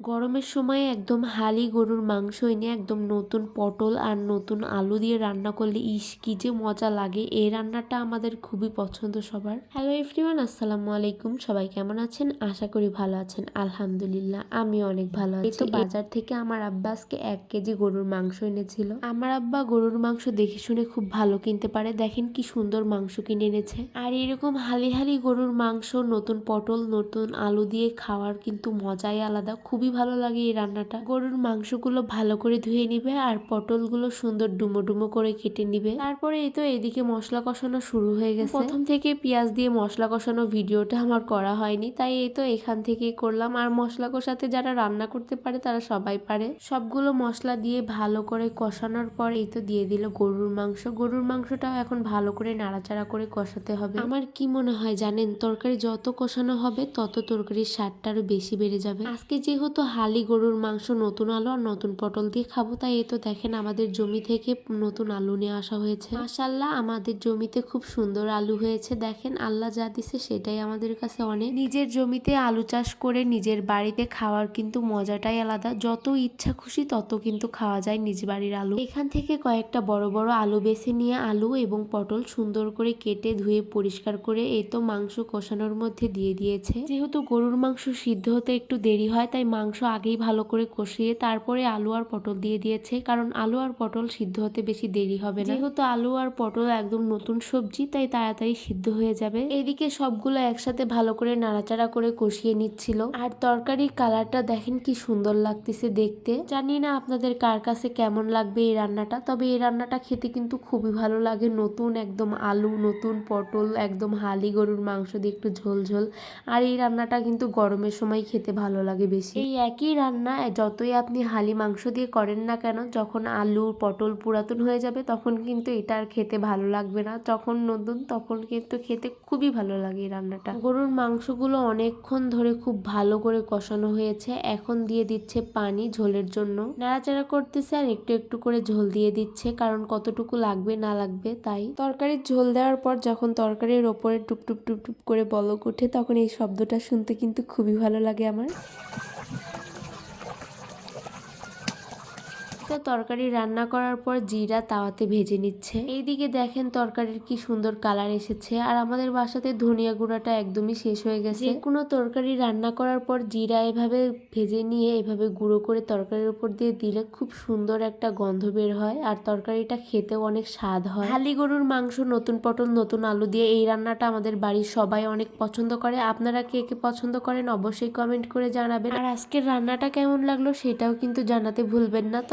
গরমের সময় একদম হালি গরুর মাংস এনে একদম নতুন পটল আর নতুন আলু দিয়ে রান্না করলে ইস কি যে মজা লাগে। এই রান্নাটা আমাদের খুবই পছন্দ সবার। হ্যালো এভরিওয়ান আসসালামু আলাইকুম। সবাই কেমন আছেন? আশা করি ভালো আছেন। আলহামদুলিল্লাহ আমি অনেক ভালো আছি। তো বাজার থেকে আমার আব্বা আজকে এক কেজি গরুর মাংস এনেছিল। আমার আব্বা গরুর মাংস দেখে শুনে খুব ভালো কিনতে পারে। দেখেন কি সুন্দর মাংস কিনে এনেছে। আর এরকম হালি হালি গরুর মাংস নতুন পটল নতুন আলু দিয়ে খাওয়ার কিন্তু মজাই আলাদা। খুবই ভালো লাগে এই রান্নাটা। গরুর মাংসগুলো ভালো করে ধুয়ে নিবে আর পটলগুলো সুন্দর ডুমো ডুমো করে কেটে নিবে। তারপরে এই তো এদিকে মশলা কষানো শুরু হয়ে গেছে। প্রথম থেকে পেঁয়াজ দিয়ে মশলা কষানো ভিডিওটা আমার করা হয়নি, তাই এই তো এখান থেকেই করলাম। আর মশলা কষাতে যারা রান্না করতে পারে তারা সবাই পারে। সবগুলো মশলা দিয়ে ভালো করে কষানোর পর এই তো দিয়ে দিল গরুর মাংস। গরুর মাংসটাও এখন ভালো করে নাড়াচাড়া করে কষাতে হবে। আমার কি মনে হয় জানেন, তরকারি যত কষানো হবে তত তরকারির স্বাদটা আরও বেশি বেড়ে যাবে। আজকে যেহেতু হালি গরুর মাংস, নতুন আলু আর নতুন পটল দিয়ে খাব। তাই এই তো দেখেন আমাদের জমি থেকে নতুন আলু নিয়ে আসা হয়েছে। মাসাল্লাহ আমাদের জমিতে খুব সুন্দর আলু হয়েছে। দেখেন, আল্লাহ যা দিছে সেটাই আমাদের কাছে অনেক। নিজের জমিতে আলু চাষ করে নিজের বাড়িতে খাওয়ার কিন্তু মজাটাই আলাদা। যত ইচ্ছা খুশি তত কিন্তু খাওয়া যায় নিজ বাড়ির আলু। এখান থেকে কয়েকটা বড় বড় আলু বেছে নিয়ে আলু এবং পটল সুন্দর করে কেটে ধুয়ে পরিষ্কার করে এই তো মাংস কষানোর মধ্যে দিয়ে দিয়েছে। যেহেতু গরুর মাংস সিদ্ধ হতে একটু দেরি হয়, তাই মাংস আগেই ভালো করে কষিয়ে তারপরে আলু আর পটল দিয়ে দিয়েছে, কারণ আলু আর পটল সিদ্ধ হতে বেশি দেরি হবে না। যেহেতু আলু আর পটল একদম নতুন সবজি, তাই তাড়াতাড়ি সিদ্ধ হয়ে যাবে। এদিকে সবগুলো একসাথে ভালো করে নাড়াচাড়া করে কষিয়ে নিচ্ছিল। আর তরকারির কালারটা দেখেন কি সুন্দর লাগতেছে দেখতে। জানি না আপনাদের কার কাছে কেমন লাগবে এই রান্নাটা, তবে এই রান্নাটা খেতে কিন্তু খুবই ভালো লাগে। নতুন একদম আলু, নতুন পটল, একদম হালি গরুর মাংস দিয়ে একটু ঝোল ঝোল। আর এই রান্নাটা কিন্তু গরমের সময় খেতে ভালো লাগে বেশি। এই একই রান্না, যতই আপনি হালি মাংস দিয়ে করেন না কেন, যখন আলু, পটল পুরাতন হয়ে যাবে, তখন কিন্তু এটা আর খেতে ভালো লাগবে না। যখন নতুন, তখন কিন্তু খেতে খুবই ভালো লাগে এই রান্নাটা। গরুর মাংসগুলো অনেকক্ষণ ধরে খুব ভালো করে কষানো হয়েছে। এখন দিয়ে দিচ্ছে পানি ঝোলের জন্য। নাড়াচাড়া করতেছে আর একটু একটু করে ঝোল দিয়ে দিচ্ছে, কারণ কতটুকু লাগবে না লাগবে তাই। তরকারির ঝোল দেওয়ার পর যখন তরকারির ওপরে টুপ টুপ টুপ টুপ করে বলক ওঠে, তখন এই শব্দটা শুনতে কিন্তু খুবই ভালো লাগে আমার। তো তরকারি রান্না করার পর জিরা তাওয়াতে ভেজে নিচ্ছে। এইদিকে দেখেন তরকারির কি সুন্দর কালার এসেছে। আর আমাদের বাসাতে ধনিয়া গুঁড়াটা একদমই শেষ হয়ে গেছে। কোনো তরকারি রান্না করার পর জিরা এভাবে ভেজে নিয়ে এভাবে গুঁড়ো করে তরকারির উপর দিয়ে দিলে খুব সুন্দর একটা গন্ধ বের হয়। আর তরকারিটা খেতেও অনেক স্বাদ হয়। হালি গরুর মাংস, নতুন পটল, নতুন আলু দিয়ে এই রান্নাটা আমাদের বাড়ির সবাই অনেক পছন্দ করে। আপনারা কে কে পছন্দ করেন অবশ্যই কমেন্ট করে জানাবেন। আর আজকের রান্নাটা কেমন লাগল সেটাও কিন্তু জানাতে ভুলবেন না। তো